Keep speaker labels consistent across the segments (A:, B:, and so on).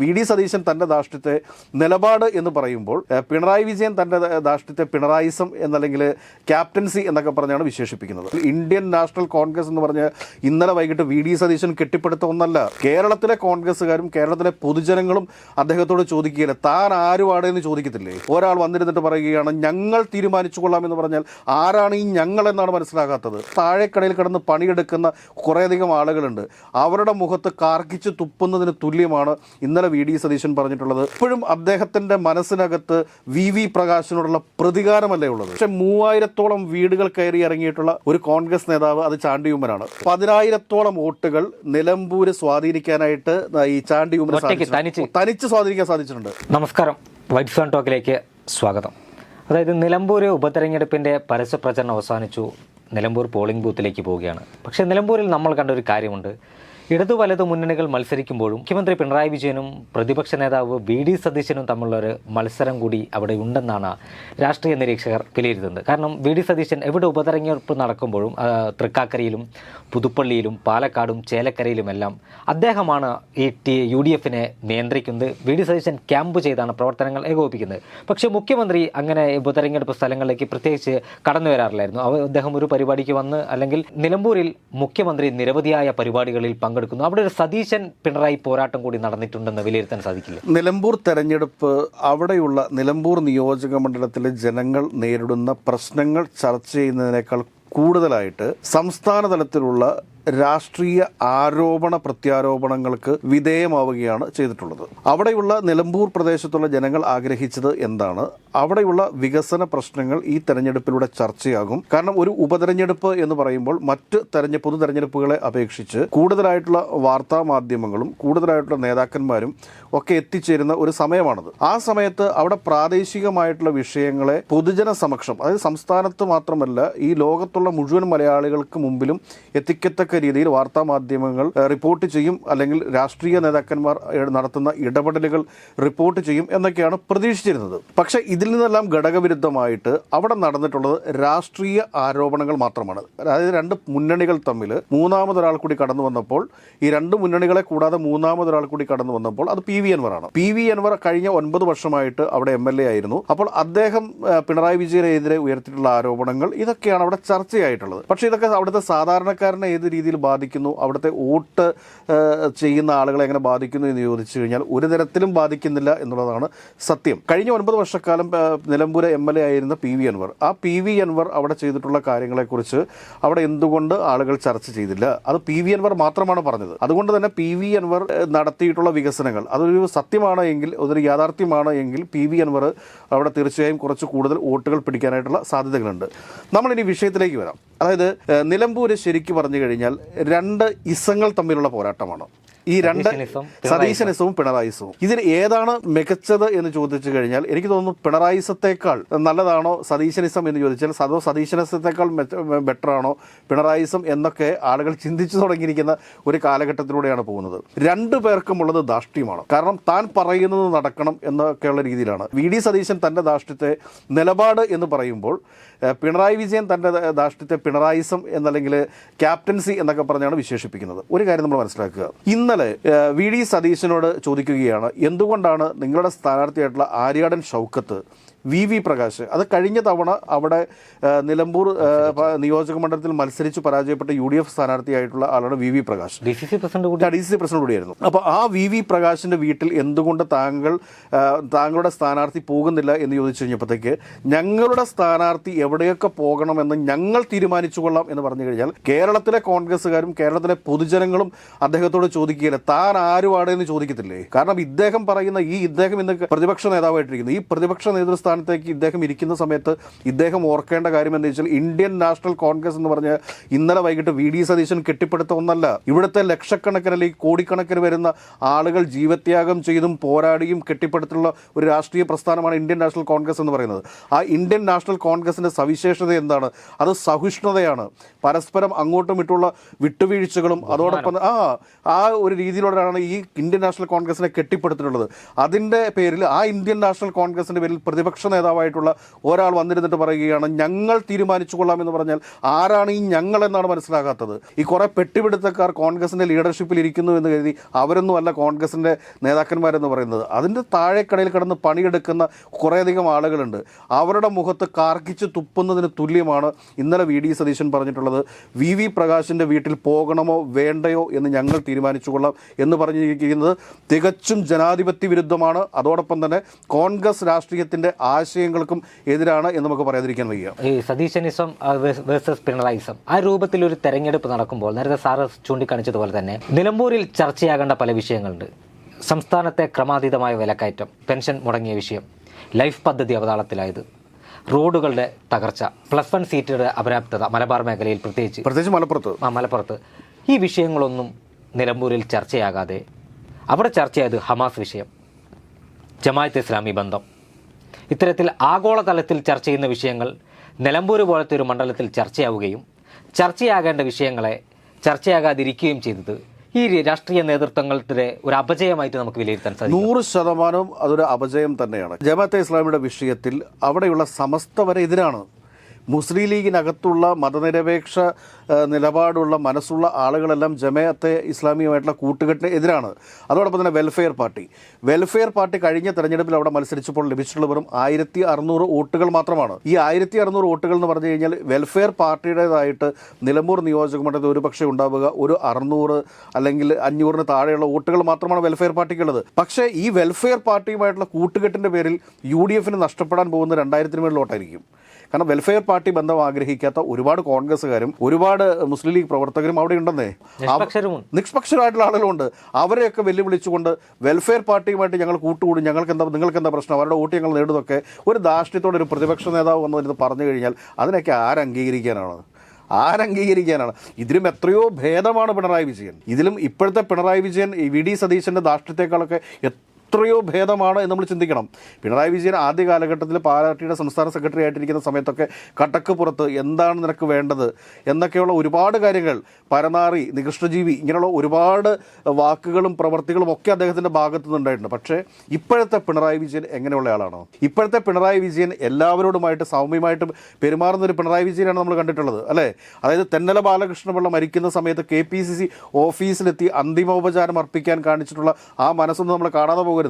A: V D Satheesan തന്റെ ധാർഷ്ട്യത്തെ നിലപാട് എന്ന് പറയുമ്പോൾ പിണറായി വിജയൻ തന്റെ ധാർഷ്ട്യത്തെ പിണറായിസം എന്നല്ലെങ്കിൽ ക്യാപ്റ്റൻസി എന്നൊക്കെ പറഞ്ഞാണ് വിശേഷിപ്പിക്കുന്നത്. ഇന്ത്യൻ നാഷണൽ കോൺഗ്രസ് എന്ന് പറഞ്ഞ് ഇന്നലെ വൈകിട്ട് വി ഡി സതീശൻ കെട്ടിപ്പടുത്ത ഒന്നല്ല. കേരളത്തിലെ കോൺഗ്രസ്സുകാരും കേരളത്തിലെ പൊതുജനങ്ങളും അദ്ദേഹത്തോട് ചോദിക്കുകയില്ല താൻ ആരുമാണ് എന്ന് ചോദിക്കത്തില്ലേ? ഒരാൾ വന്നിരുന്നിട്ട് പറയുകയാണ് ഞങ്ങൾ തീരുമാനിച്ചു കൊള്ളാം എന്ന് പറഞ്ഞാൽ ആരാണ് ഈ ഞങ്ങൾ എന്നാണ് മനസ്സിലാകാത്തത്. താഴെക്കടയിൽ കിടന്ന് പണിയെടുക്കുന്ന കുറേയധികം ആളുകളുണ്ട്. അവരുടെ മുഖത്ത് കാർക്കിച്ച് തുപ്പുന്നതിന് തുല്യമാണ് ഇന്നലെ വി ഡി സതീശൻ പറഞ്ഞിട്ടുള്ളത്. ഇപ്പോഴും അദ്ദേഹത്തിന്റെ മനസ്സിനകത്ത് വി വി പ്രകാശിനോടുള്ള പ്രതികാരമല്ലേ ഉള്ളത്? പക്ഷെ മൂവായിരത്തോളം വീടുകൾ കയറി ഇറങ്ങിയിട്ടുള്ള ഒരു കോൺഗ്രസ് നേതാവ് അത് ചാണ്ടിയുമ്മനാണ്. പതിനായിരത്തോളം വോട്ടുകൾ നിലമ്പൂര് സ്വാധീനിക്കാനായിട്ട് ഈ ചാണ്ടിയുമ്മൻ. തനിച്ച്. സ്വാധീനിക്കാൻ സാധിച്ചിട്ടുണ്ട്.
B: നമസ്കാരം. വൈറ്റ് സോൺ ടോക്കിലേക്ക് സ്വാഗതം. അതായത് നിലമ്പൂർ ഉപതെരഞ്ഞെടുപ്പിന്റെ പരസ്യ പ്രചരണം അവസാനിച്ചു. നിലമ്പൂർ പോളിംഗ് ബൂത്തിലേക്ക് പോവുകയാണ്. പക്ഷേ നിലമ്പൂരിൽ നമ്മൾ കണ്ട ഒരു കാര്യമുണ്ട്. ഇടതു വലതു മുന്നണികൾ മത്സരിക്കുമ്പോഴും മുഖ്യമന്ത്രി പിണറായി വിജയനും പ്രതിപക്ഷ നേതാവ് വി ഡി സതീശനും തമ്മിലുള്ള മത്സരം കൂടി അവിടെ ഉണ്ടെന്നാണ് രാഷ്ട്രീയ നിരീക്ഷകർ വിലയിരുത്തുന്നത്. കാരണം വി ഡി സതീശൻ എവിടെ ഉപതെരഞ്ഞെടുപ്പ് നടക്കുമ്പോഴും തൃക്കാക്കരയിലും പുതുപ്പള്ളിയിലും പാലക്കാടും ചേലക്കരയിലുമെല്ലാം അദ്ദേഹമാണ് ഈ ടി യു ഡി എഫിനെ നിയന്ത്രിക്കുന്നത്. വി ഡി സതീശൻ ക്യാമ്പ് ചെയ്താണ് പ്രവർത്തനങ്ങൾ ഏകോപിക്കുന്നത് പക്ഷേ മുഖ്യമന്ത്രി അങ്ങനെ ഉപതെരഞ്ഞെടുപ്പ് സ്ഥലങ്ങളിലേക്ക് പ്രത്യേകിച്ച് കടന്നു വരാറില്ലായിരുന്നു. അദ്ദേഹം ഒരു പരിപാടിക്ക് വന്ന് അല്ലെങ്കിൽ നിലമ്പൂരിൽ മുഖ്യമന്ത്രി നിരവധിയായ പരിപാടികളിൽ പങ്കെടുക്കുന്നു. അവിടെ ഒരു സതീശൻ പിണറായി പോരാട്ടം കൂടി നടന്നിട്ടുണ്ടെന്ന് വിലയിരുത്താൻ സാധിക്കില്ല?
A: നിലമ്പൂർ തെരഞ്ഞെടുപ്പ് അവിടെയുള്ള നിലമ്പൂർ നിയോജക മണ്ഡലത്തിലെ ജനങ്ങൾ നേരിടുന്ന പ്രശ്നങ്ങൾ ചർച്ച ചെയ്യുന്നതിനേക്കാൾ കൂടുതലായിട്ട് സംസ്ഥാന തലത്തിലുള്ള രാഷ്ട്രീയ ആരോപണ പ്രത്യാരോപണങ്ങൾക്ക് വിധേയമാവുകയാണ് ചെയ്തിട്ടുള്ളത്. അവിടെയുള്ള നിലമ്പൂർ പ്രദേശത്തുള്ള ജനങ്ങൾ ആഗ്രഹിച്ചത് എന്താണ്? അവിടെയുള്ള വികസന പ്രശ്നങ്ങൾ ഈ തെരഞ്ഞെടുപ്പിലൂടെ ചർച്ചയാകും. കാരണം ഒരു ഉപതെരഞ്ഞെടുപ്പ് എന്ന് പറയുമ്പോൾ മറ്റ് തെരഞ്ഞെ പൊതു തെരഞ്ഞെടുപ്പുകളെ അപേക്ഷിച്ച് കൂടുതലായിട്ടുള്ള വാർത്താ മാധ്യമങ്ങളും കൂടുതലായിട്ടുള്ള നേതാക്കന്മാരും ഒക്കെ എത്തിച്ചേരുന്ന ഒരു സമയമാണത്. ആ സമയത്ത് അവിടെ പ്രാദേശികമായിട്ടുള്ള വിഷയങ്ങളെ പൊതുജന സമക്ഷം അതായത് സംസ്ഥാനത്ത് മാത്രമല്ല ഈ ലോകത്തുള്ള മുഴുവൻ മലയാളികൾക്ക് മുമ്പിലും എത്തിക്കത്തക്ക രീതിയിൽ വാർത്താ മാധ്യമങ്ങൾ റിപ്പോർട്ട് ചെയ്യും അല്ലെങ്കിൽ രാഷ്ട്രീയ നേതാക്കന്മാർ നടത്തുന്ന ഇടപെടലുകൾ റിപ്പോർട്ട് ചെയ്യും എന്നൊക്കെയാണ് പ്രതീക്ഷിച്ചിരുന്നത്. പക്ഷേ ഇതിൽ നിന്നെല്ലാം ഘടകവിരുദ്ധമായിട്ട് അവിടെ നടന്നിട്ടുള്ളത് രാഷ്ട്രീയ ആരോപണങ്ങൾ മാത്രമാണ്. അതായത് രണ്ട് മുന്നണികൾ തമ്മിൽ മൂന്നാമതൊരാൾ കൂടി കടന്നു വന്നപ്പോൾ ഈ രണ്ട് മുന്നണികളെ കൂടാതെ മൂന്നാമതൊരാൾ കൂടി കടന്നു വന്നപ്പോൾ അത് പി വി അൻവറാണ് പി വി അൻവർ കഴിഞ്ഞ ഒൻപത് വർഷമായിട്ട് അവിടെ എം എൽ എ ആയിരുന്നു. അപ്പോൾ അദ്ദേഹം പിണറായി വിജയനെതിരെ ഉയർത്തിയിട്ടുള്ള ആരോപണങ്ങൾ ഇതൊക്കെയാണ് അവിടെ ചർച്ചയായിട്ടുള്ളത്. പക്ഷേ ഇതൊക്കെ അവിടുത്തെ സാധാരണക്കാരനെ ഏത് രീതിയിൽ ബാധിക്കുന്നു അവിടുത്തെ വോട്ട് ചെയ്യുന്ന ആളുകളെ എങ്ങനെ ബാധിക്കുന്നു എന്ന് ചോദിച്ചു കഴിഞ്ഞാൽ ഒരു തരത്തിലും ബാധിക്കുന്നില്ല എന്നുള്ളതാണ് സത്യം. കഴിഞ്ഞ ഒൻപത് വർഷക്കാലം നിലമ്പൂരെ എം എൽ എ ആയിരുന്ന പി വി അൻവർ. ആ പി വി അൻവർ അവിടെ ചെയ്തിട്ടുള്ള കാര്യങ്ങളെക്കുറിച്ച് അവിടെ എന്തുകൊണ്ട് ആളുകൾ ചർച്ച ചെയ്തില്ല? അത് പി വി അൻവർ മാത്രമാണ് പറഞ്ഞത്. അതുകൊണ്ട് തന്നെ പി വി അൻവർ നടത്തിയിട്ടുള്ള വികസനങ്ങൾ അതൊരു സത്യമാണ് എങ്കിൽ അതൊരു യാഥാർത്ഥ്യമാണ് എങ്കിൽ പി വി അൻവർ അവിടെ തീർച്ചയായും കുറച്ച് കൂടുതൽ വോട്ടുകൾ പിടിക്കാനായിട്ടുള്ള സാധ്യതകളുണ്ട്. നമ്മളിനി വിഷയത്തിലേക്ക് വരാം. അതായത് നിലമ്പൂര് ശരിക്കും പറഞ്ഞു കഴിഞ്ഞാൽ രണ്ട് ഇസങ്ങൾ തമ്മിലുള്ള പോരാട്ടമാണ്. ഈ രണ്ട് സതീശനിസവും പിണറായിസവും ഇതിൽ ഏതാണ് മികച്ചത് എന്ന് ചോദിച്ചു കഴിഞ്ഞാൽ എനിക്ക് തോന്നുന്നു പിണറായിസത്തേക്കാൾ നല്ലതാണോ സതീശനിസം എന്ന് ചോദിച്ചാൽ അതോ സതീശനിസത്തേക്കാൾ ബെറ്റർ ആണോ പിണറായിസം എന്നൊക്കെ ആളുകൾ ചിന്തിച്ചു തുടങ്ങിയിരിക്കുന്ന ഒരു കാലഘട്ടത്തിലൂടെയാണ് പോകുന്നത്. രണ്ടു പേർക്കും ഉള്ളത് ധാർഷ്ട്യമാണ്. കാരണം താൻ പറയുന്നത് നടക്കണം എന്നൊക്കെയുള്ള രീതിയിലാണ്. വി. ഡി. സതീശൻ തന്റെ ധാഷ്ട്യത്തെ നിലപാട് എന്ന് പറയുമ്പോൾ പിണറായി വിജയൻ തന്റെ ധാർഷ്ട്യത്തെ പിണറായിസം എന്നല്ലെങ്കിൽ ക്യാപ്റ്റൻസി എന്നൊക്കെ പറഞ്ഞാണ് വിശേഷിപ്പിക്കുന്നത്. ഒരു കാര്യം നമ്മൾ മനസ്സിലാക്കുക. ഇന്നലെ വി ഡി സതീശനോട് ചോദിക്കുകയാണ് എന്തുകൊണ്ടാണ് നിങ്ങളുടെ സ്ഥാനാർത്ഥിയായിട്ടുള്ള ആര്യാടൻ ഷൗക്കത്ത് വി വി പ്രകാശ്. അത് കഴിഞ്ഞ തവണ അവിടെ നിലമ്പൂർ നിയോജക മണ്ഡലത്തിൽ മത്സരിച്ച് പരാജയപ്പെട്ട യു ഡി എഫ് സ്ഥാനാർത്ഥിയായിട്ടുള്ള ആളാണ് V V Prakash.
B: D C C president കൂടി?
A: ഡി സി സി പ്രസിഡന്റ് കൂടിയായിരുന്നു. അപ്പോൾ ആ വി വി പ്രകാശിന്റെ വീട്ടിൽ എന്തുകൊണ്ട് താങ്കൾ താങ്കളുടെ സ്ഥാനാർത്ഥി പോകുന്നില്ല എന്ന് ചോദിച്ചു കഴിഞ്ഞപ്പോഴത്തേക്ക് ഞങ്ങളുടെ സ്ഥാനാർത്ഥി എവിടെയൊക്കെ പോകണമെന്ന് ഞങ്ങൾ തീരുമാനിച്ചു കൊള്ളാം എന്ന് പറഞ്ഞു കഴിഞ്ഞാൽ കേരളത്തിലെ കോൺഗ്രസ്സുകാരും കേരളത്തിലെ പൊതുജനങ്ങളും അദ്ദേഹത്തോട് ചോദിക്കുകയില്ല താൻ ആരുമാണ് എന്ന് ചോദിക്കത്തില്ലേ? കാരണം ഇദ്ദേഹം പറയുന്ന ഈ ഇദ്ദേഹം ഇന്ന് പ്രതിപക്ഷ നേതാവായിട്ടിരിക്കുന്നു. ഈ പ്രതിപക്ഷ നേതൃസ്ഥാനത്തേക്ക് ഇദ്ദേഹം ഇരിക്കുന്ന സമയത്ത് ഇദ്ദേഹം ഓർക്കേണ്ട കാര്യം എന്താ വെച്ചാൽ ഇന്ത്യൻ നാഷണൽ കോൺഗ്രസ് എന്ന് പറഞ്ഞ ഇന്നലെ വൈകിട്ട് വി ഡി സതീശൻ കെട്ടിപ്പടുത്ത ഒന്നല്ല. ഇവിടുത്തെ ലക്ഷക്കണക്കിന് അല്ലെങ്കിൽ കോടിക്കണക്കിന് വരുന്ന ആളുകൾ ജീവത്യാഗം ചെയ്തും പോരാടിയും കെട്ടിപ്പടുത്തുള്ള ഒരു രാഷ്ട്രീയ പ്രസ്ഥാനമാണ് ഇന്ത്യൻ നാഷണൽ കോൺഗ്രസ് എന്ന് പറയുന്നത്. ആ ഇന്ത്യൻ നാഷണൽ കോൺഗ്രസിന്റെ സവിശേഷത എന്താണ്? അത് സഹിഷ്ണുതയാണ്. പരസ്പരം അങ്ങോട്ടും ഇട്ടുള്ള വിട്ടുവീഴ്ചകളും അതോടൊപ്പം ആ ആ ഒരു രീതിയിലൂടെയാണ് ഈ ഇന്ത്യൻ നാഷണൽ കോൺഗ്രസിനെ കെട്ടിപ്പടുത്തിട്ടുള്ളത്. അതിന്റെ പേരിൽ ആ ഇന്ത്യൻ നാഷണൽ കോൺഗ്രസിന്റെ പേരിൽ പ്രതിപക്ഷ പ്രതിപക്ഷ നേതാവായിട്ടുള്ള ഒരാൾ വന്നിരുന്നിട്ട് പറയുകയാണ് ഞങ്ങൾ തീരുമാനിച്ചു കൊള്ളാം എന്ന് പറഞ്ഞാൽ ആരാണ് ഈ ഞങ്ങൾ എന്നാണ് മനസ്സിലാകാത്തത്. ഈ കുറേ പെട്ടിപിടുത്തക്കാർ കോൺഗ്രസിന്റെ ലീഡർഷിപ്പിൽ ഇരിക്കുന്നു എന്ന് കരുതി അവരൊന്നും അല്ല കോൺഗ്രസിന്റെ നേതാക്കന്മാരെന്ന് പറയുന്നത്. അതിന്റെ താഴെക്കടയിൽ കിടന്ന് പണിയെടുക്കുന്ന കുറേയധികം ആളുകളുണ്ട്. അവരുടെ മുഖത്ത് കാർക്കിച്ച് തുപ്പുന്നതിന് തുല്യമാണ് ഇന്നലെ വി. ഡി. സതീശൻ പറഞ്ഞിട്ടുള്ളത്. വി. വി. വീട്ടിൽ പോകണമോ വേണ്ടയോ എന്ന് ഞങ്ങൾ തീരുമാനിച്ചു കൊള്ളാം എന്ന് പറഞ്ഞിരിക്കുന്നത് തികച്ചും ജനാധിപത്യ വിരുദ്ധമാണ്. അതോടൊപ്പം തന്നെ കോൺഗ്രസ് രാഷ്ട്രീയത്തിന്റെ ആശയങ്ങൾക്കും എതിരാണ് എന്ന് നമുക്ക് പറയാതിരിക്കാൻ വയ്യ.
B: ഈ സതീശനിസം വേഴ്സസ് പിണറായിസം ആ രൂപത്തിൽ ഒരു തെരഞ്ഞെടുപ്പ് നടക്കുമ്പോൾ നേരത്തെ സാറ് ചൂണ്ടിക്കാണിച്ചതുപോലെ തന്നെ നിലമ്പൂരിൽ ചർച്ചയാകേണ്ട പല വിഷയങ്ങളുണ്ട്. സംസ്ഥാനത്തെ ക്രമാതീതമായ വിലക്കയറ്റം പെൻഷൻ മുടങ്ങിയ വിഷയം ലൈഫ് പദ്ധതി അവതാളത്തിലായത് റോഡുകളുടെ തകർച്ച പ്ലസ് വൺ സീറ്റുകളുടെ അപര്യാപ്തത മലബാർ മേഖലയിൽ പ്രത്യേകിച്ച്
A: പ്രത്യേകിച്ച് മലപ്പുറത്ത്.
B: ആ മലപ്പുറത്ത്. ഈ വിഷയങ്ങളൊന്നും നിലമ്പൂരിൽ ചർച്ചയാകാതെ അവിടെ ചർച്ചയായത് ഹമാസ് വിഷയം ജമായത്ത് ഇസ്ലാമി ബന്ധം. ഇത്തരത്തിൽ ആഗോളതലത്തിൽ ചർച്ച ചെയ്യുന്ന വിഷയങ്ങൾ നിലമ്പൂർ പോലത്തെ ഒരു മണ്ഡലത്തിൽ ചർച്ചയാവുകയും ചർച്ചയാകേണ്ട വിഷയങ്ങളെ ചർച്ചയാകാതിരിക്കുകയും ചെയ്തത് ഈ രാഷ്ട്രീയ നേതൃത്വങ്ങളുടെ ഒരു അപജയമായിട്ട് നമുക്ക് വിലയിരുത്താൻ സാധിക്കും.
A: നൂറ് ശതമാനവും അതൊരു അപജയം തന്നെയാണ്. ജമാഅത്തെ ഇസ്ലാമിയുടെ വിഷയത്തിൽ അവിടെയുള്ള സമസ്ത വരെ എതിരാണ്. മുസ്ലിം ലീഗിനകത്തുള്ള മതനിരപേക്ഷ നിലപാടുള്ള മനസ്സുള്ള ആളുകളെല്ലാം ജമയത്തെ ഇസ്ലാമികമായിട്ടുള്ള കൂട്ടുകെട്ടിന് എതിരാണ്. അതോടൊപ്പം തന്നെ വെൽഫെയർ പാർട്ടി വെൽഫെയർ പാർട്ടി കഴിഞ്ഞ തെരഞ്ഞെടുപ്പിൽ അവിടെ മത്സരിച്ചപ്പോൾ ലഭിച്ചിട്ടുള്ള വെറും ആയിരത്തി അറുന്നൂറ് വോട്ടുകൾ മാത്രമാണ്. ഈ ആയിരത്തി അറുന്നൂറ് വോട്ടുകൾ എന്ന് പറഞ്ഞു കഴിഞ്ഞാൽ വെൽഫെയർ പാർട്ടിയുടേതായിട്ട് നിലമ്പൂർ നിയോജക മണ്ഡലത്തിൽ ഒരു പക്ഷേ ഉണ്ടാവുക ഒരു അറുന്നൂറ് അല്ലെങ്കിൽ അഞ്ഞൂറിന് താഴെയുള്ള വോട്ടുകൾ മാത്രമാണ് വെൽഫെയർ പാർട്ടിക്കുള്ളത് പക്ഷേ ഈ വെൽഫെയർ പാർട്ടിയുമായിട്ടുള്ള കൂട്ടുകെട്ടിന്റെ പേരിൽ യു ഡി എഫിന് നഷ്ടപ്പെടാൻ പോകുന്ന രണ്ടായിരത്തിന് മേളിൽ വോട്ടായിരിക്കും. കാരണം വെൽഫെയർ പാർട്ടി ബന്ധം ആഗ്രഹിക്കാത്ത ഒരുപാട് കോൺഗ്രസ്സുകാരും ഒരുപാട് മുസ്ലിം ലീഗ് പ്രവർത്തകരും അവിടെ ഉണ്ടെന്നേ. നിഷ്പക്ഷരായിട്ടുള്ള ആളുകളുണ്ട്. അവരെയൊക്കെ വെല്ലുവിളിച്ചുകൊണ്ട് വെൽഫെയർ പാർട്ടിയുമായിട്ട് ഞങ്ങൾ കൂട്ടുകൂടും ഞങ്ങൾക്ക് എന്താ നിങ്ങൾക്ക് എന്താ പ്രശ്നം? അവരുടെ വോട്ട് ഞങ്ങൾ നേടുന്നതൊക്കെ ഒരു ധാർഷ്ട്യത്തോടെ ഒരു പ്രതിപക്ഷ നേതാവ് വന്നതിന് പറഞ്ഞു കഴിഞ്ഞാൽ അതിനൊക്കെ ആരംഗീകരിക്കാനാണ് ആരംഗീകരിക്കാനാണ്. ഇതിലും എത്രയോ ഭേദമാണ് പിണറായി വിജയൻ. ഇതിലും ഇപ്പോഴത്തെ പിണറായി വിജയൻ വി ഡി സതീശന്റെ ധാർഷ്ട്യത്തെക്കാളൊക്കെ എത്രയോ ഭേദമാണ് എന്ന് നമ്മൾ ചിന്തിക്കണം. പിണറായി വിജയൻ ആദ്യ കാലഘട്ടത്തിൽ പാർട്ടിയുടെ സംസ്ഥാന സെക്രട്ടറി ആയിട്ടിരിക്കുന്ന സമയത്തൊക്കെ കട്ടക്ക് പുറത്ത് എന്താണ് നിനക്ക് വേണ്ടത് എന്നൊക്കെയുള്ള ഒരുപാട് കാര്യങ്ങൾ പരനാറി നികൃഷ്ടജീവി ഇങ്ങനെയുള്ള ഒരുപാട് വാക്കുകളും പ്രവർത്തികളും ഒക്കെ അദ്ദേഹത്തിന്റെ ഭാഗത്തു നിന്നുണ്ടായിട്ടുണ്ട് പക്ഷേ ഇപ്പോഴത്തെ പിണറായി വിജയൻ എങ്ങനെയുള്ള ആളാണോ? ഇപ്പോഴത്തെ പിണറായി വിജയൻ എല്ലാവരോടുമായിട്ട് സൗമ്യമായിട്ട് പെരുമാറുന്ന ഒരു പിണറായി വിജയനാണ് നമ്മൾ കണ്ടിട്ടുള്ളത് അല്ലേ? അതായത് തെന്നല ബാലകൃഷ്ണപിള്ള മരിക്കുന്ന സമയത്ത് കെ പി സി സി ഓഫീസിലെത്തി അന്തിമോപചാരം അർപ്പിക്കാൻ കാണിച്ചിട്ടുള്ള ആ മനസ്സൊന്നും നമ്മൾ കാണാതെ പോകരുത്.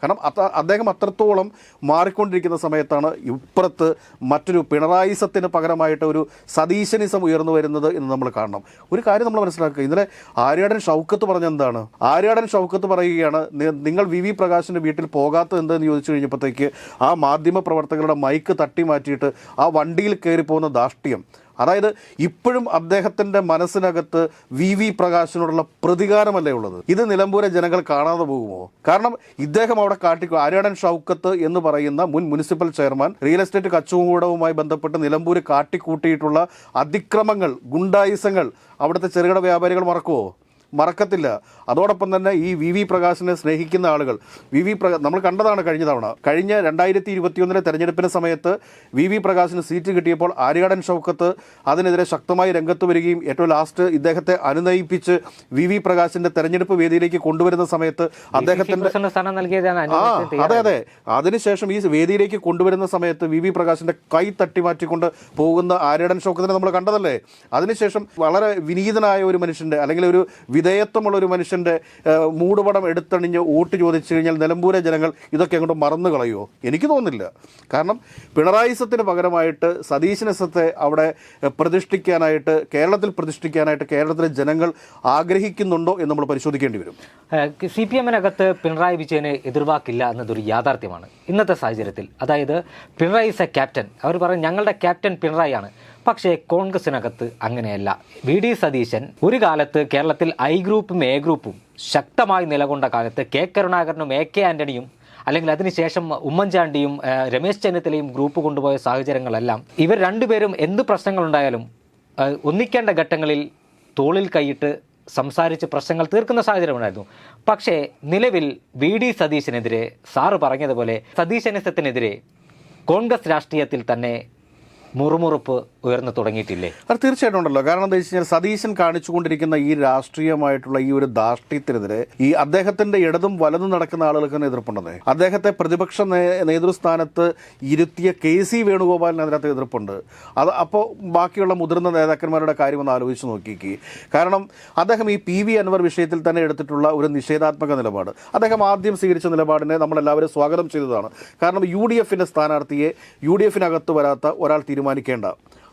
A: കാരണം അത്ര അദ്ദേഹം അത്രത്തോളം മാറിക്കൊണ്ടിരിക്കുന്ന സമയത്താണ് ഇപ്പുറത്ത് മറ്റൊരു പിണറായിസത്തിന് പകരമായിട്ട് ഒരു സതീശനിസം ഉയർന്നു വരുന്നത് എന്ന് നമ്മൾ കാണണം. ഒരു കാര്യം നമ്മൾ മനസ്സിലാക്കുക ഇന്നലെ ആര്യാടൻ ഷൗക്കത്ത് പറഞ്ഞ എന്താണ്? ആര്യാടൻ ഷൗക്കത്ത് പറയുകയാണ് നിങ്ങൾ വി വി പ്രകാശിന്റെ വീട്ടിൽ പോകാത്തത് എന്തെന്ന് ചോദിച്ചു കഴിഞ്ഞപ്പോഴത്തേക്ക് ആ മാധ്യമ പ്രവർത്തകരുടെ മൈക്ക് തട്ടി മാറ്റിയിട്ട് ആ വണ്ടിയിൽ കയറി പോകുന്ന ധാർഷ്ട്യം. അതായത് ഇപ്പോഴും അദ്ദേഹത്തിന്റെ മനസ്സിനകത്ത് വി വി പ്രകാശിനോടുള്ള പ്രതികാരമല്ലേ ഉള്ളത്? ഇത് നിലമ്പൂരെ ജനങ്ങൾ കാണാതെ പോകുമോ? കാരണം ഇദ്ദേഹം അവിടെ കാട്ടിക്കോ ആര്യാടൻ ഷൗക്കത്ത് എന്ന് പറയുന്ന മുൻ മുനിസിപ്പൽ ചെയർമാൻ റിയൽ എസ്റ്റേറ്റ് കച്ചവടവുമായി ബന്ധപ്പെട്ട് നിലമ്പൂർ കാട്ടിക്കൂട്ടിയിട്ടുള്ള അതിക്രമങ്ങൾ ഗുണ്ടായുസങ്ങൾ അവിടുത്തെ ചെറുകിട വ്യാപാരികൾ മറക്കുമോ മറക്കത്തില്ല. അതോടൊപ്പം തന്നെ ഈ വി വി പ്രകാശിനെ സ്നേഹിക്കുന്ന ആളുകൾ വി വി പ്രകാശ് നമ്മൾ കണ്ടതാണ് കഴിഞ്ഞ തവണ. കഴിഞ്ഞ രണ്ടായിരത്തി ഇരുപത്തിയൊന്നിലെ തെരഞ്ഞെടുപ്പിന് സമയത്ത് വി വി പ്രകാശിന് സീറ്റ് കിട്ടിയപ്പോൾ ആര്യാടൻ ഷൗക്കത്ത് അതിനെതിരെ ശക്തമായി രംഗത്ത് വരികയും ഏറ്റവും ലാസ്റ്റ് ഇദ്ദേഹത്തെ അനുനയിപ്പിച്ച് വി വി പ്രകാശിന്റെ തെരഞ്ഞെടുപ്പ് വേദിയിലേക്ക് കൊണ്ടുവരുന്ന സമയത്ത് അദ്ദേഹത്തിന്റെ ആ അതെ അതെ. അതിനുശേഷം ഈ വേദിയിലേക്ക് കൊണ്ടുവരുന്ന സമയത്ത് വി വി പ്രകാശിന്റെ കൈ തട്ടി മാറ്റിക്കൊണ്ട് പോകുന്ന ആര്യാടൻ ഷൗക്കത്തിനെ നമ്മൾ കണ്ടതല്ലേ? അതിനുശേഷം വളരെ വിനീതനായ ഒരു മനുഷ്യന്റെ അല്ലെങ്കിൽ ഒരു വിധേയത്വമുള്ള ഒരു മനുഷ്യന്റെ ആ, മൂടുപടം എടുത്തണിഞ്ഞ് വോട്ട് ചോദിച്ചു കഴിഞ്ഞാൽ നിലമ്പൂരെ ജനങ്ങൾ ഇതൊക്കെ അങ്ങോട്ട് മറന്നു കളയുമോ എനിക്ക് തോന്നുന്നില്ല. കാരണം പിണറായിസത്തിന് പകരമായിട്ട് സതീശനസത്തെ അവിടെ പ്രതിഷ്ഠിക്കാനായിട്ട് കേരളത്തിൽ പ്രതിഷ്ഠിക്കാനായിട്ട് കേരളത്തിലെ ജനങ്ങൾ ആഗ്രഹിക്കുന്നുണ്ടോ എന്ന് നമ്മൾ പരിശോധിക്കേണ്ടി വരും.
B: സി പി എമ്മിനകത്ത് പിണറായി വിജയനെ എതിർവാക്കില്ല എന്നതൊരു യാഥാർത്ഥ്യമാണ്. ഇന്നത്തെ സാഹചര്യത്തിൽ. അതായത് പിണറായി ക്യാപ്റ്റൻ. അവർ പറയും ഞങ്ങളുടെ ക്യാപ്റ്റൻ പിണറായിയാണ്. പക്ഷേ കോൺഗ്രസിനകത്ത് അങ്ങനെയല്ല. വി. ഡി. സതീശൻ ഒരു കാലത്ത് കേരളത്തിൽ ഐ ഗ്രൂപ്പും എ ഗ്രൂപ്പും ശക്തമായി നിലകൊണ്ട കാലത്ത് കെ. കരുണാകരനും എ. കെ. ആന്റണിയും അല്ലെങ്കിൽ അതിനുശേഷം ഉമ്മൻചാണ്ടിയും രമേശ് ചെന്നിത്തലയും ഗ്രൂപ്പ് കൊണ്ടുപോയ സാഹചര്യങ്ങളെല്ലാം ഇവർ രണ്ടുപേരും എന്ത് പ്രശ്നങ്ങളുണ്ടായാലും ഒന്നിക്കേണ്ട ഘട്ടങ്ങളിൽ തോളിൽ കൈയിട്ട് സംസാരിച്ച് പ്രശ്നങ്ങൾ തീർക്കുന്ന സാഹചര്യമുണ്ടായിരുന്നു. പക്ഷേ നിലവിൽ വി. ഡി. സതീശനെതിരെ സാറ് പറഞ്ഞതുപോലെ സതീശനിസത്തിനെതിരെ കോൺഗ്രസ് രാഷ്ട്രീയത്തിൽ തന്നെ മുറുമുറുപ്പ് ഉയർന്നു തുടങ്ങിയിട്ടില്ലേ?
A: അത് തീർച്ചയായിട്ടും ഉണ്ടല്ലോ. കാരണം എന്താ വെച്ച് കഴിഞ്ഞാൽ സതീശൻ കാണിച്ചുകൊണ്ടിരിക്കുന്ന ഈ രാഷ്ട്രീയമായിട്ടുള്ള ഈ ഒരു ധാർഷ്ട്യത്തിനെതിരെ ഈ അദ്ദേഹത്തിന്റെ ഇടതും വലതും നടക്കുന്ന ആളുകൾക്ക് തന്നെ എതിർപ്പുണ്ടെന്നേ. അദ്ദേഹത്തെ പ്രതിപക്ഷ നേതൃസ്ഥാനത്ത് ഇരുത്തിയ കെ സി വേണുഗോപാലിന് അതിനകത്ത് എതിർപ്പുണ്ട്. അത് അപ്പോൾ ബാക്കിയുള്ള മുതിർന്ന നേതാക്കന്മാരുടെ കാര്യം ഒന്ന് ആലോചിച്ച് നോക്കിക്ക്. കാരണം അദ്ദേഹം ഈ പി വി അൻവർ വിഷയത്തിൽ തന്നെ എടുത്തിട്ടുള്ള ഒരു നിഷേധാത്മക നിലപാട്. അദ്ദേഹം ആദ്യം സ്വീകരിച്ച നിലപാടിനെ നമ്മളെല്ലാവരും സ്വാഗതം ചെയ്തതാണ്. കാരണം യു ഡി എഫിന്റെ സ്ഥാനാർത്ഥിയെ യു ഡി എഫിനകത്ത് വരാത്ത ഒരാൾ തീരുമാനിക്കേണ്ട.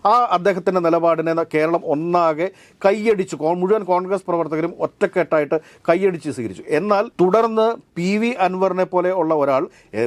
A: ആ അദ്ദേഹത്തിന്റെ നിലപാടിനെ കേരളം ഒന്നാകെ കൈയടിച്ച് മുഴുവൻ കോൺഗ്രസ് പ്രവർത്തകരും ഒറ്റക്കെട്ടായിട്ട് കൈയടിച്ച് സ്വീകരിച്ചു. എന്നാൽ തുടർന്ന് പി വി അൻവറിനെ പോലെ ഉള്ള ഒരാൾ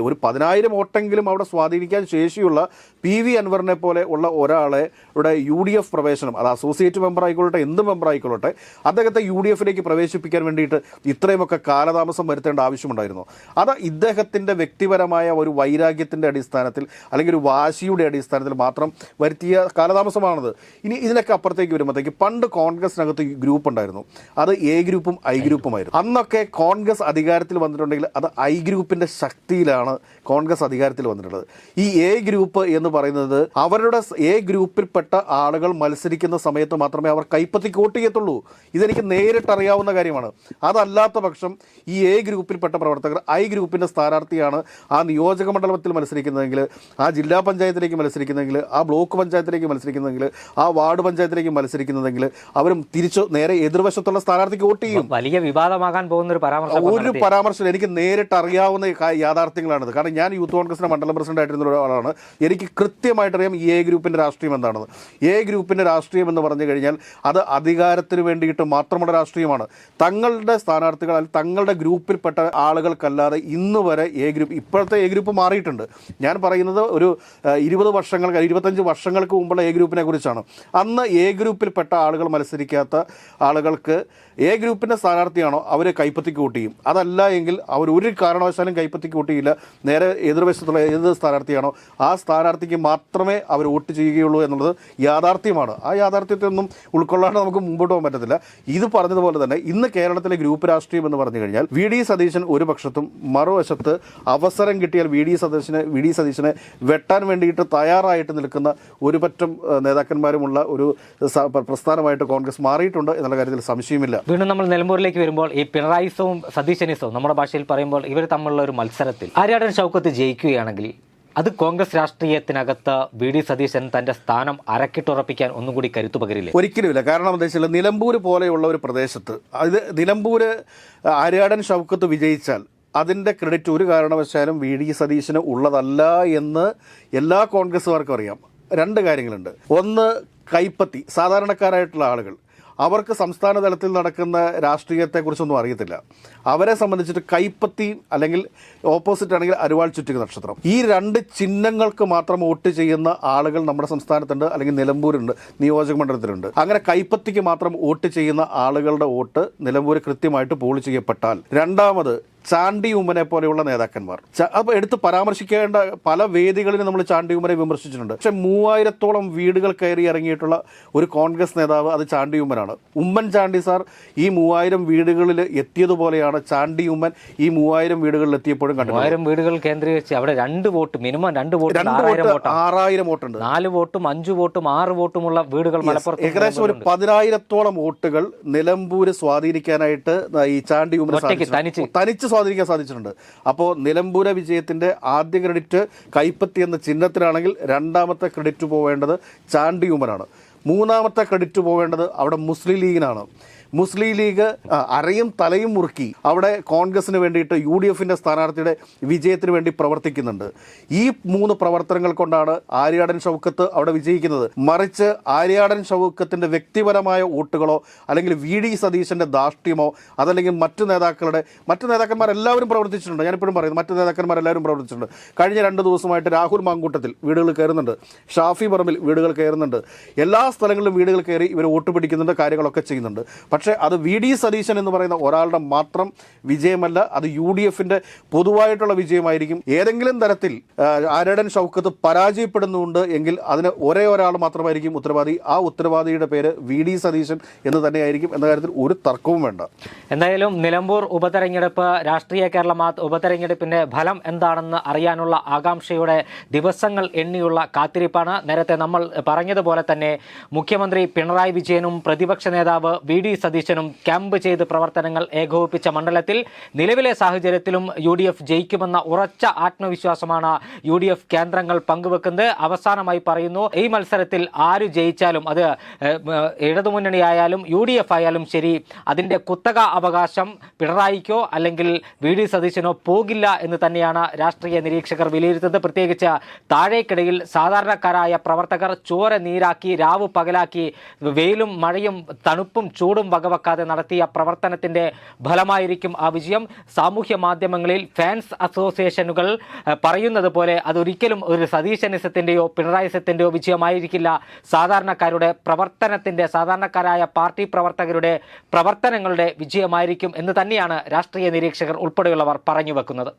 A: ഒരു പതിനായിരം വോട്ടെങ്കിലും അവിടെ സ്വാധീനിക്കാൻ ശേഷിയുള്ള പി വി അൻവറിനെ പോലെ ഉള്ള ഒരാളെ ഇവിടെ യു ഡി എഫ് പ്രവേശനം അത് അസോസിയേറ്റ് മെമ്പർ ആയിക്കൊള്ളട്ടെ എന്ത് മെമ്പർ ആയിക്കൊള്ളട്ടെ അദ്ദേഹത്തെ യു ഡി എഫിലേക്ക് പ്രവേശിപ്പിക്കാൻ വേണ്ടിയിട്ട് ഇത്രയുമൊക്കെ കാലതാമസം വരുത്തേണ്ട ആവശ്യമുണ്ടായിരുന്നു. അത് ഇദ്ദേഹത്തിന്റെ വ്യക്തിപരമായ ഒരു വൈരാഗ്യത്തിന്റെ അടിസ്ഥാനത്തിൽ അല്ലെങ്കിൽ ഒരു വാശിയുടെ അടിസ്ഥാനത്തിൽ മാത്രം വരുത്തിയ കാലതാമസമാണത്. ഇനി ഇതിനൊക്കെ അപ്പുറത്തേക്ക് വരുമ്പോഴത്തേക്ക് പണ്ട് കോൺഗ്രസിനകത്ത് ഗ്രൂപ്പ് ഉണ്ടായിരുന്നു. അത് എ ഗ്രൂപ്പും ഐ ഗ്രൂപ്പുമായിരുന്നു. അന്നൊക്കെ കോൺഗ്രസ് അധികാരത്തിൽ വന്നിട്ടുണ്ടെങ്കിൽ അത് ഐ ഗ്രൂപ്പിന്റെ ശക്തിയിലാണ് കോൺഗ്രസ് അധികാരത്തിൽ വന്നിട്ടുള്ളത്. ഈ എ ഗ്രൂപ്പ് എന്ന് പറയുന്നത് അവരുടെ എ ഗ്രൂപ്പിൽപ്പെട്ട ആളുകൾ മത്സരിക്കുന്ന സമയത്ത് മാത്രമേ അവർ കൈപ്പത്തി വോട്ട് ചെയ്യത്തുള്ളൂ. ഇതെനിക്ക് നേരിട്ട് അറിയാവുന്ന കാര്യമാണ്. അതല്ലാത്ത പക്ഷം ഈ എ ഗ്രൂപ്പിൽപ്പെട്ട പ്രവർത്തകർ ഐ ഗ്രൂപ്പിന്റെ സ്ഥാനാർത്ഥിയാണ് ആ നിയോജക മണ്ഡലത്തിൽ മത്സരിക്കുന്നതെങ്കിൽ ആ ജില്ലാ പഞ്ചായത്തിലേക്ക് മത്സരിക്കുന്നതെങ്കിൽ ആ ബ്ലോക്ക് പഞ്ചായത്തിലേക്ക് മത്സരിക്കുന്നതെങ്കിൽ ആ വാർഡ് പഞ്ചായത്തിലേക്ക് മത്സരിക്കുന്നതെങ്കിൽ അവരും തിരിച്ചു നേരെ എതിർവശത്തുള്ള സ്ഥാനാർത്ഥിക്ക് വോട്ട് ചെയ്യും.
B: വലിയ വിവാദമാകാൻ പോകുന്ന ഒരു പരാമർശം
A: ഒരു പരാമർശം എനിക്ക് നേരിട്ട് അറിയാവുന്ന യാഥാർത്ഥ്യങ്ങളാണിത്. കാരണം ഞാൻ യൂത്ത് കോൺഗ്രസിന്റെ മണ്ഡലം പ്രസിഡന്റ് ആയിരുന്ന ഒരാളാണ് എനിക്ക് കൃത്യമായിട്ടറിയാം എ ഗ്രൂപ്പിന്റെ രാഷ്ട്രീയം എന്താണെന്ന്. എ ഗ്രൂപ്പിന്റെ രാഷ്ട്രീയം എന്ന് പറഞ്ഞു കഴിഞ്ഞാൽ അത് അധികാരത്തിന് വേണ്ടിയിട്ട് മാത്രമുള്ള രാഷ്ട്രീയമാണ്. തങ്ങളുടെ സ്ഥാനാർത്ഥികൾ അല്ലെങ്കിൽ തങ്ങളുടെ ഗ്രൂപ്പിൽപ്പെട്ട ആളുകൾക്കല്ലാതെ ഇന്ന് വരെ എ ഗ്രൂപ്പ് ഇപ്പോഴത്തെ എ ഗ്രൂപ്പ് മാറിയിട്ടുണ്ട്. ഞാൻ പറയുന്നത് ഒരു ഇരുപത് വർഷങ്ങൾക്ക് ഇരുപത്തഞ്ച് വർഷങ്ങൾക്ക് മുമ്പുള്ള എ ഗ്രൂപ്പിനെ കുറിച്ചാണ്. അന്ന് എ ഗ്രൂപ്പിൽപ്പെട്ട ആളുകൾ മത്സരിക്കാത്ത ആളുകൾക്ക് എ ഗ്രൂപ്പിന്റെ സ്ഥാനാർത്ഥിയാണോ അവരെ കൈപ്പത്തിക്ക് കൂട്ടിയും അതല്ല എങ്കിൽ അവർ ഒരു കാരണവശാലും കൈപ്പത്തിക്ക് കൂട്ടിയില്ല നേരെ എതിർവശത്തുള്ള ഏത് സ്ഥാനാർത്ഥിയാണോ ആ സ്ഥാനാർത്ഥിക്ക് മാത്രമേ അവർ വോട്ട് ചെയ്യുകയുള്ളൂ എന്നുള്ളത് യാഥാർത്ഥ്യമാണ്. ആ യാഥാർത്ഥ്യത്തെ ഒന്നും ഉൾക്കൊള്ളാണ്ട് നമുക്ക് മുമ്പോട്ട് പോകാൻ പറ്റത്തില്ല. ഇത് പറഞ്ഞതുപോലെ തന്നെ ഇന്ന് കേരളത്തിലെ ഗ്രൂപ്പ് രാഷ്ട്രീയം എന്ന് പറഞ്ഞു കഴിഞ്ഞാൽ വി ഡി സതീശൻ ഒരു പക്ഷത്തും മറുവശത്ത് അവസരം കിട്ടിയാൽ വി ഡി സതീശനെ വി ഡി സതീശനെ വെട്ടാൻ വേണ്ടിയിട്ട് തയ്യാറായിട്ട് നിൽക്കുന്ന ഒരു പറ്റം നേതാക്കന്മാരുമുള്ള ഒരു പ്രസ്ഥാനമായിട്ട് കോൺഗ്രസ് മാറിയിട്ടുണ്ട് എന്നുള്ള കാര്യത്തിൽ സംശയമില്ല.
B: വീണ്ടും നമ്മൾ നിലമ്പൂരിലേക്ക് വരുമ്പോൾ ഈ പിണറായിസവും സതീശനിസവും നമ്മുടെ ഭാഷയിൽ പറയുമ്പോൾ ഇവർ തമ്മിലുള്ള ഒരു മത്സരത്തിൽ ആര്യാടൻ ഷൗക്കത്ത് ജയിക്കുകയാണെങ്കിൽ അത് കോൺഗ്രസ് രാഷ്ട്രീയത്തിനകത്ത് വി ഡി സതീശൻ തന്റെ സ്ഥാനം അരക്കിട്ടുറപ്പിക്കാൻ ഒന്നും കൂടി കരുത്തു പകരില്ലേ?
A: ഒരിക്കലുമില്ല. കാരണം എന്താ വെച്ചാൽ നിലമ്പൂർ പോലെയുള്ള ഒരു പ്രദേശത്ത് അത് നിലമ്പൂർ ആര്യാടൻ ഷൗക്കത്ത് വിജയിച്ചാൽ അതിന്റെ ക്രെഡിറ്റ് ഒരു കാരണവശാലും വി ഡി സതീശന് ഉള്ളതല്ല എന്ന് എല്ലാ കോൺഗ്രസ്സുകാർക്കും അറിയാം. രണ്ട് കാര്യങ്ങളുണ്ട്. ഒന്ന് കൈപ്പത്തി സാധാരണക്കാരായിട്ടുള്ള ആളുകൾ. അവർക്ക് സംസ്ഥാന തലത്തിൽ നടക്കുന്ന രാഷ്ട്രീയത്തെക്കുറിച്ചൊന്നും അറിയത്തില്ല. അവരെ സംബന്ധിച്ചിട്ട് കൈപ്പത്തി അല്ലെങ്കിൽ ഓപ്പോസിറ്റ് ആണെങ്കിൽ അരുവാൾ ചുറ്റിക നക്ഷത്രം. ഈ രണ്ട് ചിഹ്നങ്ങൾക്ക് മാത്രം വോട്ട് ചെയ്യുന്ന ആളുകൾ നമ്മുടെ സംസ്ഥാനത്തുണ്ട് അല്ലെങ്കിൽ നിലമ്പൂരുണ്ട് നിയോജക മണ്ഡലത്തിലുണ്ട്. അങ്ങനെ കൈപ്പത്തിക്ക് മാത്രം വോട്ട് ചെയ്യുന്ന ആളുകളുടെ വോട്ട് നിലമ്പൂർ കൃത്യമായിട്ട് പോളി ചെയ്യപ്പെട്ടാൽ രണ്ടാമത് ചാണ്ടി ഉമ്മനെ പോലെയുള്ള നേതാക്കന്മാർ. അപ്പൊ എടുത്ത് പരാമർശിക്കേണ്ട പല വേദികളിലും നമ്മൾ ചാണ്ടി ഉമ്മനെ വിമർശിച്ചിട്ടുണ്ട്. പക്ഷെ മൂവായിരത്തോളം വീടുകൾ കയറി ഇറങ്ങിയിട്ടുള്ള ഒരു കോൺഗ്രസ് നേതാവ് അത് ചാണ്ടി ഉമ്മനാണ്. ഉമ്മൻ ചാണ്ടി സാർ ഈ മൂവായിരം വീടുകളിൽ എത്തിയതുപോലെയാണ് ചാണ്ടി ഉമ്മൻ ഈ മൂവായിരം വീടുകളിൽ എത്തിയപ്പോഴും കണ്ടത്
B: മൂവായിരം വീടുകൾ കേന്ദ്രീകരിച്ച് അവിടെ രണ്ട് വോട്ട് മിനിമം രണ്ട് വോട്ട്
A: രണ്ട്
B: ആറായിരം
A: വോട്ട് ആറായിരം വോട്ടുണ്ട്.
B: നാല് വോട്ടും അഞ്ചു വോട്ടും ആറ് വോട്ടുമുള്ള വീടുകൾ മലപ്പുറത്ത്
A: ഏകദേശം ഒരു പതിനായിരത്തോളം വോട്ടുകൾ നിലമ്പൂര് സ്വാധീനിക്കാനായിട്ട് ഈ ചാണ്ടി ഉമ്മൻ
B: തനിച്ച്.
A: സ്വാധീനിക്കാൻ സാധിച്ചിട്ടുണ്ട്. അപ്പോൾ നിലമ്പൂര വിജയത്തിന്റെ ആദ്യ ക്രെഡിറ്റ് കൈപ്പത്തി എന്ന ചിഹ്നത്തിനാണെങ്കിൽ രണ്ടാമത്തെ ക്രെഡിറ്റ് പോവേണ്ടത് ചാണ്ടി ഉമ്മനാണ് മൂന്നാമത്തെ ക്രെഡിറ്റ് പോവേണ്ടത് അവിടെ മുസ്ലിം ലീഗിനാണ്. മുസ്ലിം ലീഗ് അരയും തലയും മുറുക്കി അവിടെ കോൺഗ്രസിന് വേണ്ടിയിട്ട് യു ഡി എഫിന്റെ സ്ഥാനാർത്ഥിയുടെ വിജയത്തിന് വേണ്ടി പ്രവർത്തിക്കുന്നുണ്ട്. ഈ മൂന്ന് പ്രവർത്തനങ്ങൾ കൊണ്ടാണ് ആര്യാടൻ ഷൗക്കത്ത് അവിടെ വിജയിക്കുന്നത്. മറിച്ച് ആര്യാടൻ ഷൗക്കത്തിന്റെ വ്യക്തിപരമായ വോട്ടുകളോ അല്ലെങ്കിൽ വി ഡി സതീശന്റെ ധാർഷ്ട്യമോ അതല്ലെങ്കിൽ മറ്റു നേതാക്കളുടെ മറ്റു നേതാക്കന്മാരെല്ലാവരും പ്രവർത്തിച്ചിട്ടുണ്ട്. ഞാനിപ്പോഴും പറയുന്നു മറ്റു നേതാക്കന്മാരെല്ലാവരും പ്രവർത്തിച്ചിട്ടുണ്ട്. കഴിഞ്ഞ രണ്ട് ദിവസമായിട്ട് രാഹുൽ മാങ്കൂട്ടത്തിൽ വീടുകൾ കയറുന്നുണ്ട്. ഷാഫി പറമ്പിൽ വീടുകൾ കയറുന്നുണ്ട്. എല്ലാ സ്ഥലങ്ങളിലും വീടുകൾ കയറി ഇവർ വോട്ട് പിടിക്കുന്നുണ്ട് കാര്യങ്ങളൊക്കെ ചെയ്യുന്നുണ്ട്. പക്ഷേ അത് വി ഡി സതീശൻ എന്ന് പറയുന്ന ഒരാളുടെ മാത്രം വിജയമല്ല അത് യു ഡി എഫിന്റെ പൊതുവായിട്ടുള്ള വിജയമായിരിക്കും. ഏതെങ്കിലും തരത്തിൽ ആരടൻ ഷൗക്കത്ത് പരാജയപ്പെടുന്നുണ്ട് എങ്കിൽ അതിന് ഒരേ ഒരാൾ മാത്രമായിരിക്കും ഉത്തരവാദി. ആ ഉത്തരവാദിയുടെ പേര് വി ഡി സതീശൻ എന്ന് തന്നെയായിരിക്കും എന്ന കാര്യത്തിൽ ഒരു തർക്കവും വേണ്ട.
B: എന്തായാലും നിലമ്പൂർ ഉപതെരഞ്ഞെടുപ്പ് രാഷ്ട്രീയ കേരള ഉപതെരഞ്ഞെടുപ്പിന്റെ ഫലം എന്താണെന്ന് അറിയാനുള്ള ആകാംക്ഷയുടെ ദിവസങ്ങൾ എണ്ണിയുള്ള കാത്തിരിപ്പാണ്. നേരത്തെ നമ്മൾ പറഞ്ഞതുപോലെ തന്നെ മുഖ്യമന്ത്രി പിണറായി വിജയനും പ്രതിപക്ഷ നേതാവ് വി ഡി സതീശനും ക്യാമ്പ് ചെയ്ത് പ്രവർത്തനങ്ങൾ ഏകോപിപ്പിച്ച മണ്ഡലത്തിൽ നിലവിലെ സാഹചര്യത്തിലും യു ഡി എഫ് ജയിക്കുമെന്ന ഉറച്ച ആത്മവിശ്വാസമാണ് യു ഡി എഫ് കേന്ദ്രങ്ങൾ പങ്കുവെക്കുന്നത്. അവസാനമായി പറയുന്നു ഈ മത്സരത്തിൽ ആര് ജയിച്ചാലും അത് ഇടതുമുന്നണി ആയാലും യു ഡി എഫ് ആയാലും ശരി അതിന്റെ കുത്തക അവകാശം പിണറായിക്കോ അല്ലെങ്കിൽ വി ഡി സതീശനോ പോകില്ല എന്ന് തന്നെയാണ് രാഷ്ട്രീയ നിരീക്ഷകർ വിലയിരുത്തുന്നത്. പ്രത്യേകിച്ച് താഴേക്കിടയിൽ സാധാരണക്കാരായ പ്രവർത്തകർ ചോര നീരാക്കി രാവ് പകലാക്കി വെയിലും മഴയും തണുപ്പും ചൂടും വകവെക്കാതെ നടത്തിയ പ്രവർത്തനത്തിന്റെ ഫലമായിരിക്കും ആ വിജയം. സാമൂഹ്യ മാധ്യമങ്ങളിൽ ഫാൻസ് അസോസിയേഷനുകൾ പറയുന്നത് പോലെ അതൊരിക്കലും ഒരു സതീശനിസത്തിന്റെയോ പിണറായിസത്തിന്റെയോ വിജയമായിരിക്കില്ല. സാധാരണക്കാരുടെ പ്രവർത്തനത്തിന്റെ സാധാരണക്കാരായ പാർട്ടി പ്രവർത്തകരുടെ പ്രവർത്തനങ്ങളുടെ വിജയമായിരിക്കും എന്ന് തന്നെയാണ് രാഷ്ട്രീയ നിരീക്ഷകർ ഉൾപ്പെടെയുള്ളവർ പറഞ്ഞു വെക്കുന്നത്.